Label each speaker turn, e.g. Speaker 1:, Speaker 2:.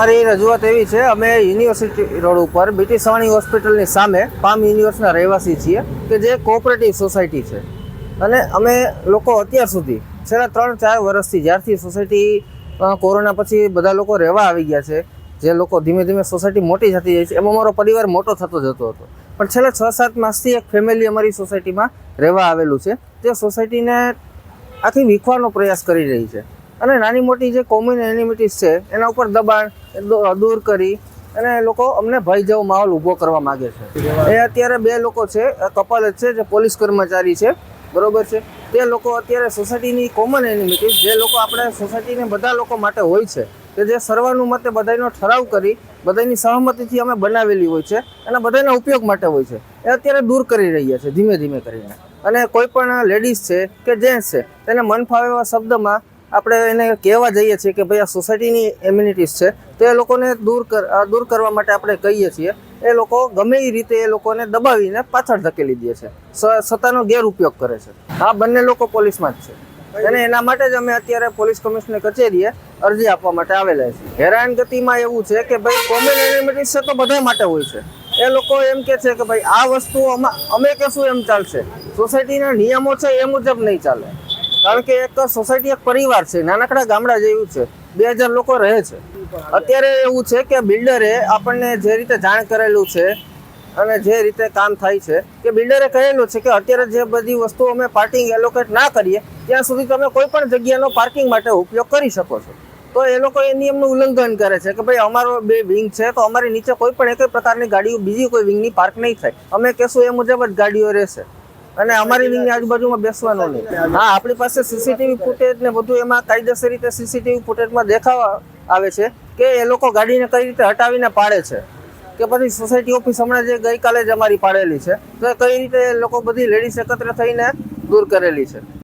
Speaker 1: અમારી રજૂઆત એવી છે, અમે યુનિવર્સિટી રોડ ઉપર બીટી સવાણી હોસ્પિટલની સામે પામ યુનિવર્સના રહેવાસી છીએ, કે જે કોઓપરેટિવ સોસાયટી છે. અને અમે લોકો અત્યાર સુધી, છેલ્લા ત્રણ ચાર વર્ષથી જ્યારથી સોસાયટી કોરોના પછી બધા લોકો રહેવા આવી ગયા છે, જે લોકો ધીમે ધીમે સોસાયટી મોટી થતી જાય છે, એમાં અમારો પરિવાર મોટો થતો જતો હતો. પણ છેલ્લા છ સાત માસથી એક ફેમિલી અમારી સોસાયટીમાં રહેવા આવેલું છે, તે સોસાયટીને આખી વીખવાનો પ્રયાસ કરી રહી છે. અને નાની મોટી જે કોમન એનિમિટીઝ છે, એના ઉપર દબાણ દૂર કરી અને લોકો અમને ભય જેવો માહોલ ઊભો કરવા માગે છે. એ અત્યારે બે લોકો છે કપલ જ છે, જે પોલીસ કર્મચારી છે, બરોબર છે? તે લોકો અત્યારે સોસાયટીની કોમન એનિમિટીઝ જે લોકો આપણે સોસાયટીને બધા લોકો માટે હોય છે, કે જે સર્વાનુમતે બધાનો ઠરાવ કરી, બધાની સહમતિથી અમે બનાવેલી હોય છે અને બધાના ઉપયોગ માટે હોય છે. એ અત્યારે દૂર કરી રહ્યા છે, ધીમે ધીમે કરીને. અને કોઈ પણ લેડીઝ છે કે જેન્ટ્સ છે, તેને મન ફાવે એવા શબ્દમાં આપણે એને કહેવા જઈએ છીએ કે ભાઈ આ સોસાયટીની એમ્યુનિટીઝ છે, તો એ લોકોને દૂર દૂર કરવા માટે આપણે કહીએ છીએ, એ લોકો ગમે એ રીતે એ લોકોને દબાવીને પાછળ ધકેલી દે છે. સત્તાનો ગેરઉપયોગ કરે છે. આ બંને લોકો પોલીસમાં જ છે. અને એના માટે જ અમે અત્યારે પોલીસ કમિશનર કચેરીએ અરજી આપવા માટે આવેલા છીએ હેરાનગતિમાં એવું છે કે ભાઈ કોમન એનિમિટીઝ છે તો બધા માટે હોય છે. એ લોકો એમ કે છે કે ભાઈ આ વસ્તુ અમે કહેશું એમ ચાલશે. સોસાયટીના નિયમો છે એ મુજબ નહીં ચાલે. કારણ કે એક સોસાયટી એક પરિવાર છે. નાનકડા ગામડા જેવું છે, બે હજાર લોકો રહે છે. અત્યારે એવું છે કે બિલ્ડરે આપણને જે રીતે જાણ કરેલું છે અને જે રીતે કામ થાય છે, કે બિલ્ડરે કહેલું છે કે અત્યારે જે બધી વસ્તુ અમે પાર્કિંગ એલોકેટ ના કરીએ, ત્યાં સુધી તમે કોઈ પણ જગ્યાનો પાર્કિંગ માટે ઉપયોગ કરી શકો છો. તો એ લોકો એ નિયમનું ઉલ્લંઘન કરે છે કે ભાઈ અમારો બે વિંગ છે, તો અમારી નીચે કોઈ પણ એક પ્રકારની ગાડીઓ, બીજી કોઈ વિંગની પાર્ક નહીં થાય. અમે કહેશું એ મુજબ જ ગાડીઓ રહેશે. અને અમારી વિંગની આજુબાજુમાં બેસવાનું નહીં. હા, આપણી પાસે સીસીટીવી ફૂટેજ ને બધું એમાં કાયદેસર રીતે સીસીટીવી ફૂટેજમાં દેખાવા આવે છે કે એ લોકો ગાડીને કઈ રીતે હટાવીને પાડે છે. કે પછી સોસાયટી ઓફિસ હમણાં જે ગઈકાલે જ અમારી પાડેલી છે, તો કઈ રીતે લોકો બધી લેડીઝ એકત્ર થઈને દૂર કરેલી છે.